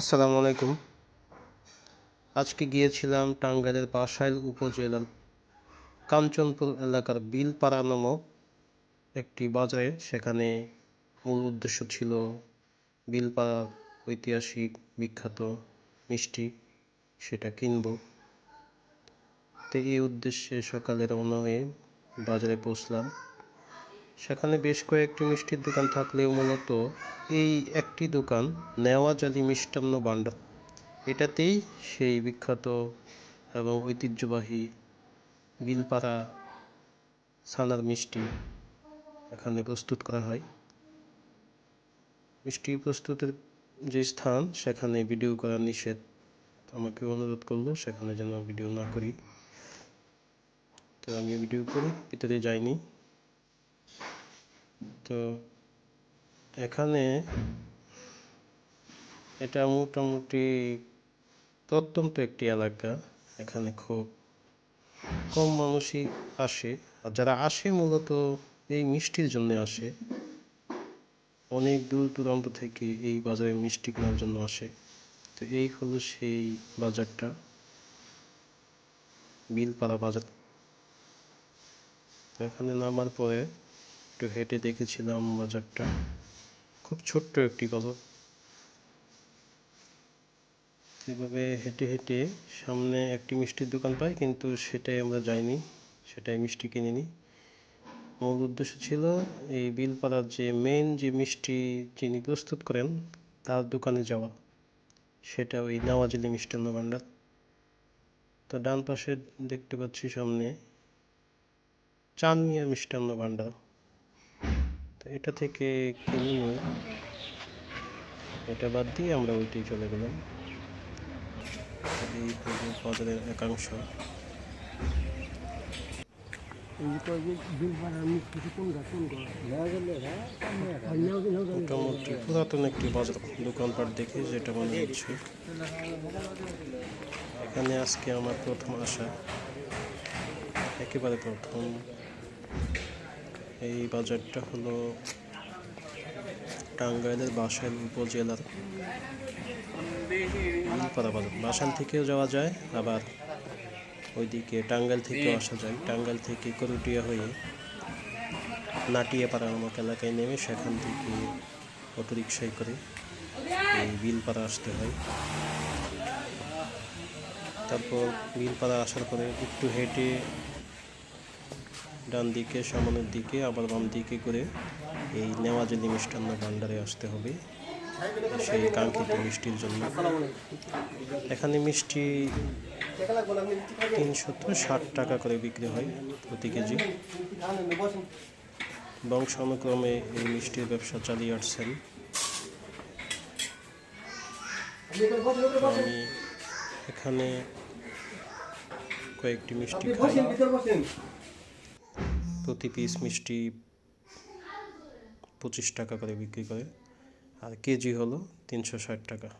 আসসালামু আলাইকুম। আজকে গিয়েছিলাম টাঙ্গাইলের বাসাইল উপজেলার কাঞ্চনপুর এলাকার বিলপাড়া নামক একটি বাজারে। সেখানে মূল উদ্দেশ্য ছিল বিলপাড়ার ঐতিহাসিক বিখ্যাত মিষ্টি সেটা কিনব। তো এই উদ্দেশ্যে সকালে রওনা হয়ে বাজারে পৌঁছলাম। সেখানে বেশ কয়েকটি মিষ্টির দোকান থাকলেও মূলত এই একটি দোকান নেওয়াজালি মিষ্টান্ন ভাণ্ডার এটাতেই সেই বিখ্যাত এবং ঐতিহ্যবাহী বিলপাড়া ছানার মিষ্টি এখানে প্রস্তুত করা হয়। মিষ্টি প্রস্তুতের যে স্থান, সেখানে ভিডিও করা নিষেধ। আমাকে অনুরোধ করল, সেখানে যেন ভিডিও না করি। তো আমি ভিডিও করি, ভিতরে যাইনি। তো এখানে এটা মোটামুটি প্রত্যন্ত একটি এলাকা। এখানে খুব কম মানুষই আসে। আর যারা আসে মূলত এই মিষ্টির জন্য আসে। অনেক দূর দূরান্ত থেকে এই বাজারে মিষ্টি কেনার জন্য আসে। তো এই হলো সেই বাজারটা। বিলপাড়া বাজার। এখানে নামার পরে একটু হেঁটে দেখেছিলাম বাজারটা। খুব ছোট্ট একটি বাজার এভাবে হেঁটে হেঁটে সামনে একটি মিষ্টির দোকান পাই, কিন্তু সেটাই আমরা যাইনি, সেটাই মিষ্টি কিনিনি। মূল উদ্দেশ্য ছিল এই বিলপাড়ার যে মেন যে মিষ্টি যিনি প্রস্তুত করেন, তার দোকানে যাওয়া। সেটা ওই নওয়াজলি মিষ্টান্ন ভাণ্ডার তো ডান পাশে দেখতে পাচ্ছি সামনে চানমিয়া মিষ্টান্ন ভাণ্ডার তো এটা থেকে কিনে এটা বাদ দিয়ে আমরা ওইটাই চলে গেলাম। এই বাজারের একাংশ। মোটামুটি পুরাতন একটি বাজার দোকানপাট দেখে যেটা মনে হচ্ছে। এখানে আজকে আমার প্রথম আসা। একেবারে প্রথম। এই বাজারটা হলো টাঙ্গাইলের বাসাইল উপজেলার বাসাইল থেকেও যাওয়া যায়, আবার ওইদিকে টাঙ্গাইল থেকেও আসা যায়। টাঙ্গাইল থেকে করুটিয়া হয়ে নাটিয়াপাড়া নামক এলাকায় নেমে সেখান থেকে অটোরিকশায় করে এই বিলপাড়া আসতে হয়। তারপর বিলপাড়া আসার পরে একটু হেঁটে ডান দিকে, সামনের দিকে, আবার বাম দিকে করে এই নেওয়াজলি মিষ্টান্ন ভাণ্ডারে আসতে হবে। সেই কাঙ্ক্ষিত মিষ্টির জন্য। এখানে মিষ্টি তিনশত ষাট টাকা করে বিক্রি হয় প্রতি কেজি। বংশানুক্রমে এই মিষ্টির ব্যবসা চালিয়ে আসছেন। আমি এখানে কয়েকটি মিষ্টি খাই। প্রতি পিস মিষ্টি পঁচিশ টাকা করে বিক্রি করে। আর কেজি হলো তিনশো ষাট টাকা।